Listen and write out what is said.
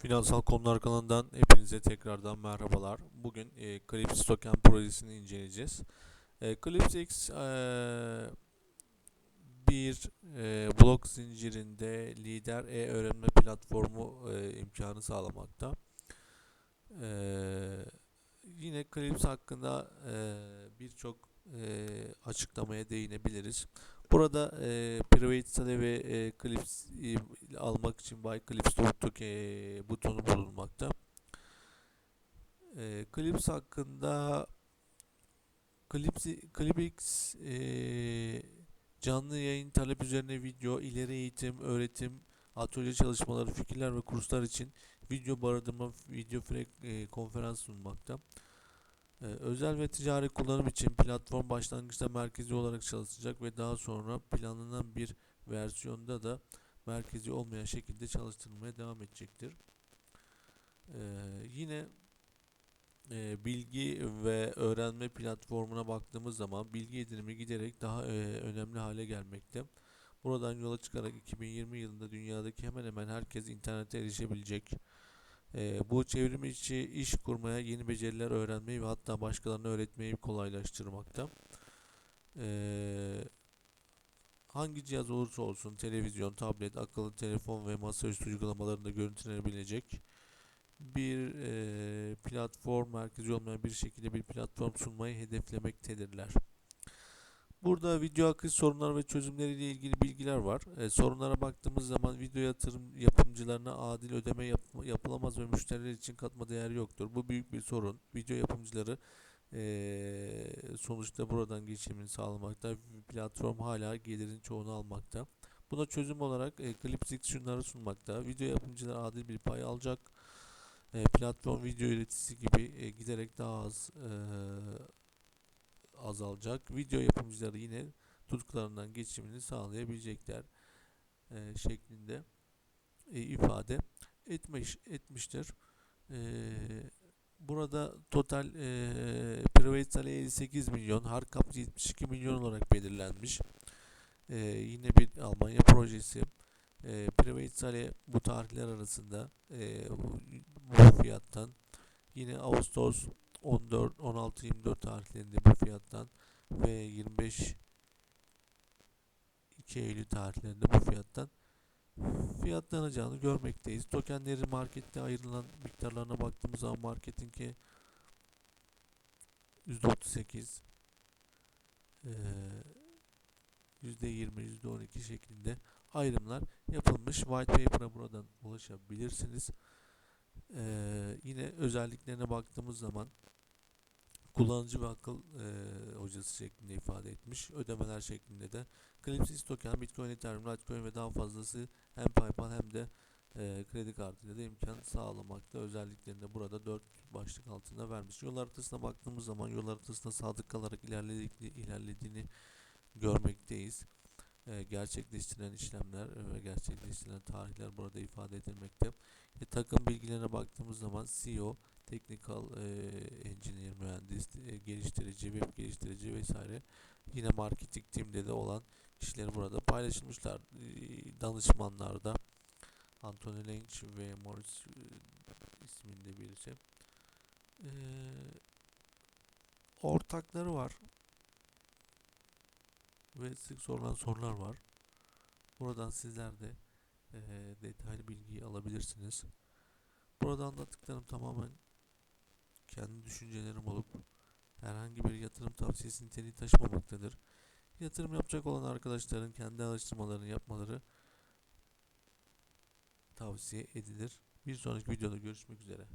Finansal konular kanalından hepinize tekrardan merhabalar. Bugün e, Clips Token projesini inceleyeceğiz. E, Clips X e, bir e, blok zincirinde lider e-öğrenme platformu e, imkanı sağlamakta. E, yine Clips hakkında e, birçok e, açıklamaya değinebiliriz. Burada e, private sale ve e, clips e, almak için buy clips token e, butonu bulunmakta. E, clips hakkında clips clipx e, canlı yayın talep üzerine video, ileri eğitim, öğretim, atölye çalışmaları, fikirler ve kurslar için video barındırma, video frek, e, konferans sunmakta. Ee, özel ve ticari kullanım için platform başlangıçta merkezi olarak çalışacak ve daha sonra planlanan bir versiyonda da merkezi olmayan şekilde çalıştırılmaya devam edecektir. Ee, yine e, bilgi ve öğrenme platformuna baktığımız zaman bilgi edinimi giderek daha e, önemli hale gelmekte. Buradan yola çıkarak 2020 yılında dünyadaki hemen hemen herkes internete erişebilecek e, bu çevrim içi iş kurmaya, yeni beceriler öğrenmeyi ve hatta başkalarına öğretmeyi kolaylaştırmakta. E, hangi cihaz olursa olsun televizyon, tablet, akıllı telefon ve masaüstü uygulamalarında görüntülenebilecek bir e, platform merkezi olmayan bir şekilde bir platform sunmayı hedeflemektedirler. Burada video akış sorunları ve çözümleri ile ilgili bilgiler var. E, sorunlara baktığımız zaman video yatırım yapımcılarına adil ödeme yap yapılamaz ve müşteriler için katma değer yoktur. Bu büyük bir sorun. Video yapımcıları e, sonuçta buradan geçimini sağlamakta. Platform hala gelirin çoğunu almakta. Buna çözüm olarak e, Clipsix şunları sunmakta. Video yapımcıları adil bir pay alacak. E, platform video üreticisi gibi e, giderek daha az e, azalacak. Video yapımcıları yine tutkularından geçimini sağlayabilecekler e, şeklinde e, ifade etmiş etmiştir. E, burada total e, private sale 58 milyon, hard cap 72 milyon olarak belirlenmiş. E, yine bir Almanya projesi. E, private bu tarihler arasında e, bu fiyattan yine Ağustos 14 16 24 tarihlerinde bu fiyattan ve 25 2 Eylül tarihlerinde bu fiyattan fiyatlanacağını görmekteyiz. Tokenlerin markette ayrılan miktarlarına baktığımız zaman marketinki %38 eee %20, %12 şeklinde ayrımlar yapılmış. White Paper'a buradan ulaşabilirsiniz. Ee, yine özelliklerine baktığımız zaman kullanıcı ve akıl e, hocası şeklinde ifade etmiş. Ödemeler şeklinde de Clipsys token, Bitcoin, Ethereum, Litecoin ve daha fazlası hem PayPal hem de e, kredi kartıyla da imkan sağlamakta. Özelliklerini burada 4 başlık altında vermiş. Yol haritasına baktığımız zaman yol haritasına sadık kalarak ilerlediğini görmekteyiz. E, gerçekleştirilen işlemler ve gerçekleştirilen tarihler burada ifade edilmekte. Takım bilgilerine baktığımız zaman CEO, technical e, engineer, mühendis, e, geliştirici, web geliştirici vesaire yine marketing timde de olan kişiler burada paylaşılmışlar. E, danışmanlarda Anthony Lynch ve Morris e, isminde birisi. E, ortakları var ve sık sorulan sorular var. Buradan sizler de e, detaylı bilgiyi alabilirsiniz. Burada anlattıklarım tamamen kendi düşüncelerim olup herhangi bir yatırım tavsiyesi niteliği taşımamaktadır. Yatırım yapacak olan arkadaşların kendi araştırmalarını yapmaları tavsiye edilir. Bir sonraki videoda görüşmek üzere.